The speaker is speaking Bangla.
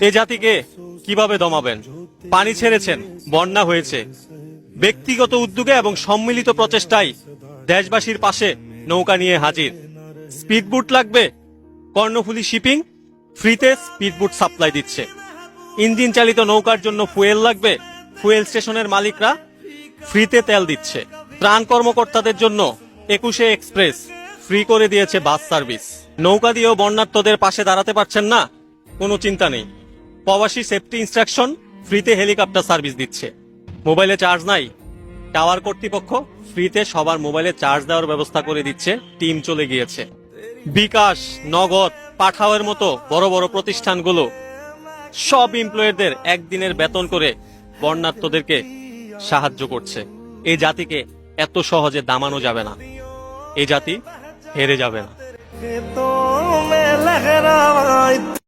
এ জাতিকে কীভাবে দমাবেন? পানি ছেড়েছেন, বন্যা হয়েছে। ব্যক্তিগত উদ্যোগে এবং সম্মিলিত প্রচেষ্টায় দেশবাসীর পাশে নৌকা নিয়ে হাজির। স্পিডবুট লাগবে? কর্ণফুলি শিপিং? ফ্রিতে স্পিডবুট সাপ্লাই দিচ্ছে। ইঞ্জিন চালিত নৌকার জন্য ফুয়েল লাগবে? ফুয়েল স্টেশনের মালিকরা ফ্রিতে তেল দিচ্ছে। ত্রাণ কর্মকর্তাদের জন্য একুশে এক্সপ্রেস ফ্রি করে দিয়েছে বাস সার্ভিস। নৌকা দিয়েও বন্যার্থদের পাশে দাঁড়াতে পারছেন না কোনো চিন্তা নেই। প্রবাসী সেফটি ইনস্ট্রাকশন, ফ্রিতে হেলিকপ্টার সার্ভিস দিচ্ছে। মোবাইলে চার্জ নাই। টাওয়ার কর্তৃপক্ষ ফ্রিতে সবার মোবাইলে চার্জ দেওয়ার ব্যবস্থা করে দিচ্ছে। টিম চলে গিয়েছে। বিকাশ, নগদ, পাঠাওয়ের মতো বড় বড় প্রতিষ্ঠানগুলো সব এমপ্লয়ীদের একদিনের বেতন করে বর্ণার্থদেরকে সাহায্য করছে। এই জাতিকে এত সহজে দামানো যাবে না। এই জাতি হেরে যাবে না।